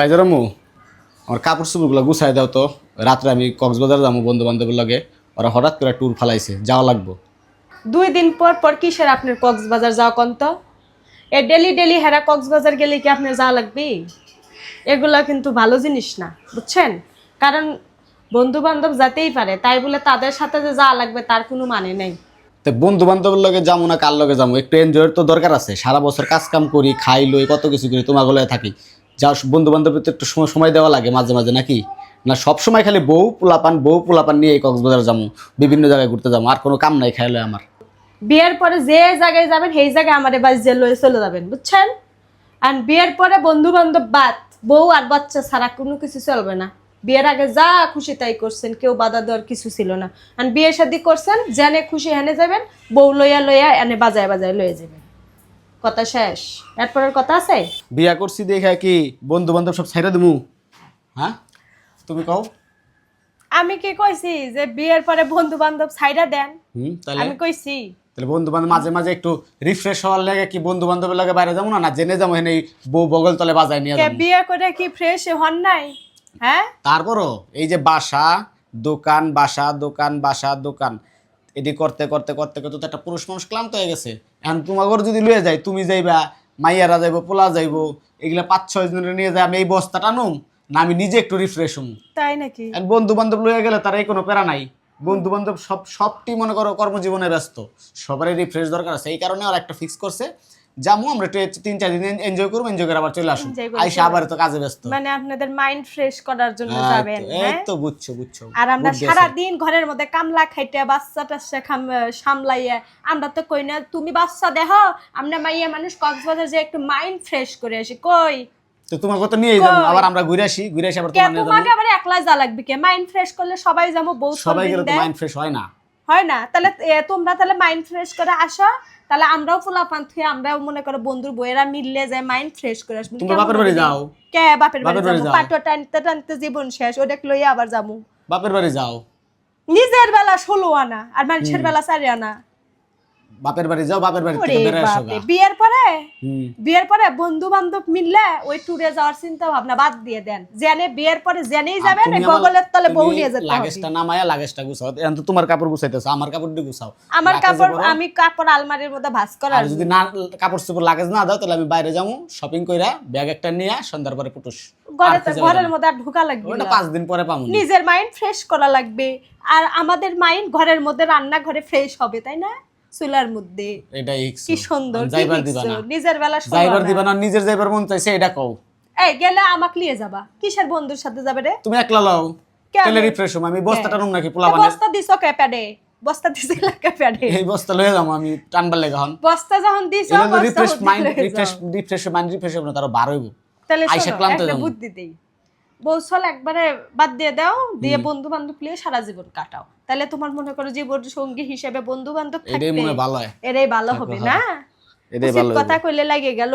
রাইজারামু আমার কাপড় চোপড়গুলো গুছাই দাও তো। রাত্রে আমি কক্সবাজার যাব বন্ধু বান্ধবের লগে। ওরা হঠাৎ করে ট্যুর ফালাইছে যাওয়া লাগবো। দুই দিন পর পর কিসের আপনার কক্সবাজার যাওয়া কন্ত এ ডেলি ডেলি হেরা কক্সবাজার গেলে কি আপনার যাওয়া লাগবে এগুলো কিন্তু ভালো জিনিস না বুঝছেন? কারণ বন্ধু বান্ধব যেতেই পারে তাই বলে তাদের সাথে যে যাওয়া লাগবে তার কোনো মানে নেই। তো বন্ধু বান্ধবের লগে যাব না কার লগে যাব একটু এনজয়ের তো দরকার আছে। সারা বছর কাজ কাম করি খাই লই কত কিছু করি তোমার গলায় থাকি। যা বন্ধু বান্ধবের তো একটু সময় সময় দেওয়া লাগে মাঝে মাঝে, নাকি? না সব সময় খালি বউ পোলাপান বউ পোলাপান নিয়ে কক্সবাজার যাব বিভিন্ন জায়গায় ঘুরতে যাব আর কোনো কাম নাই খাইলে আমার। বিয়ের পরে যে জায়গায় যাবেন, সেই জায়গায় আমাদের বাড়ি যে লয়ে চলে যাবেন, বুঝছেন? আর বিয়ের পরে বন্ধু বান্ধব বাদ, বউ আর বাচ্চা ছাড়া কোনো কিছু চলবে না। বিয়ের আগে যা খুশি তাই করছেন, কেউ বাধা দেওয়ার কিছু ছিল না। আর বিয়ে শাদি করছেন জেনে খুশি হেনে যাবেন, বউ লইয়া লইয়া এনে বাজায় বাজায় লয়ে যাবেন। কথা শেষ। এরপরের কথা আছে? বিয়া করছি দেখে কি বন্ধু বান্ধব সব ছাইরা দেবো হ্যাঁ? তুমি কও। আমি কি কইছি যে বিয়ের পরে বন্ধু বান্ধব ছাইরা দেন? হুম তাহলে? আমি কইছি। তাহলে বন্ধু বান্ধব মাঝে মাঝে একটু রিফ্রেশ হওয়ার লাগে কি বন্ধু বান্ধবের লাগে বাইরে যাব না? না জেনে যাব এনে বউ বগল তলে বাজায় নিয়ে কে যাব। বিয়ে করে কি ফ্রেশ হন নাই? হ্যাঁ? তারপরও এই যে বাসা দোকান বাসা দোকান বাসা দোকান এটি করতে করতে করতে করতে তো একটা পুরুষ মানুষ ক্লান্ত হয়ে গেছে। এখন তোমাগর যদি লুয়ে যায় তুমি যাইবা মাইয়ারা যাইব পোলা যাইব এগুলা পাঁচ ছয় জনের নিয়ে যায় আমি এই বস্তাটা নুম না আমি নিজে একটু রিফ্রেশ হম। তাই নাকি? বন্ধু বান্ধব লুয়ে গেলে তার এই কোনো প্যারা নাই। বন্ধু বান্ধব সব সবটি মনে করো কর্মজীবনে ব্যস্ত। সবারই রিফ্রেশ দরকার আছে এই কারণে ওরা একটা ফিক্স করছে। যাব আমরা একটু তিন চার দিন এনজয় করব এনজয় করে আবার চলে আসুন আইসা আবার তো কাজে ব্যস্ত। মানে আপনাদের মাইন্ড ফ্রেশ করার জন্য যাবেন এই হ্যাঁ? তো বুঝছ বুঝছ। আর আমরা সারা দিন ঘরের মধ্যে কামলা খাইতে বাচ্চা টাচ্চা সামলাইয়া আমরা তো কই না তুমি বাচ্চা দেহ আমরা মাইয়া মানুষ কক্সবাজার যে একটু মাইন্ড ফ্রেশ করে আসি কই? তো তোমার কথা নিয়ে যাব আবার আমরা ঘুরে আসি ঘুরে আসি আবার তোমাকে আবার একলা যা লাগবে কে? মাইন্ড ফ্রেশ করলে সবাই যাব বউ সবাই গেলে তো মাইন্ড ফ্রেশ হয় না। হয় না? তাহলে তোমরা তাহলে মাইন্ড ফ্রেশ করে আসো। তাহলে আমরাও ফুলাপান থুয়ে আমরাও মনে করো বন্ধুর বইয়েরা মিললে যায় মাইন্ড ফ্রেশ করে আসব। তোমরা বাপের বাড়ি যাও। কে বাপের বাড়ি যাব? যাও। পাটো টানতে টানতে জীবন শেষ ওটা লইয়া আবার যাব। বাপের বাড়ি যাও। নিজের বেলা ষোলো আনা আর মানুষের বেলা চারি আনা। বাপের বাড়ি যাও বাপের বাড়ি থেকে বেড়ে আসো বিয়ের পরে? বিয়ের পরে বন্ধু বান্ধব মিললে ওই ট্যুরে যাওয়ার চিন্তা ভাবনা বাদ দিয়ে দেন। জেনে বিয়ের পরে জেনেই যাবেন ওই তলে বউ নিয়ে যেতে হবে। লাগেজটা নামায়া লাগেজটা গুছাও। এখন তো তোমার কাপড় গুছাইতেছো আমার কাপড়টি গুছাও। আমার কাপড় আমি কাপড় আলমারির মধ্যে ভাস করার আর যদি না কাপড় চোপড় লাগেজ না দাও তাহলে আমি বাইরে যাব শপিং কইরা ব্যাগ একটা নিয়ে সন্ধ্যার পরে পুটুস। ঘরে ঘরের মধ্যে আর ঢোকা লাগবে ওটা না। পাঁচ দিন পরে পাবো নিজের মাইন্ড ফ্রেশ করা লাগবে। আর আমাদের মাইন্ড ঘরের মধ্যে রান্না ঘরে ফ্রেশ হবে তাই না? চুলার মধ্যে। এটাই কি সুন্দর যাইবার দিবা না। নিজের বেলা যাইবার দিবা না নিজের যাইবার মন চাইছে এটা কও। এই গেলে আমাকে নিয়ে যাবা। কিসের বন্ধুর সাথে যাবে রে? তুমি একলা লও? রিফ্রেশ হম। আমি বস্তাটা নুম নাকি পোলা তো বস্তা দিছো কে প্যাডে বস্তা দিছো কে প্যাডে এই বস্তা লয়ে যাব আমি টানবার লেগে হন। বস্তা যখন দিছো এটা বস্তা refresh mind refresh refresh mind refresh হবে না তারও বার হইব তাহলে আইসা ক্লান্ত। বুদ্ধি দেই। বৌসল একবারে বাদ দিয়ে দাও দিয়ে বন্ধু বান্ধব নিয়ে সারা জীবন কাটাও। তাহলে তোমার মনে করো জীবন সঙ্গী হিসেবে বন্ধু বান্ধব এটাই ভালো এরাই ভালো হবে না? এটাই ভালো কথা কইলে লাগে গেল।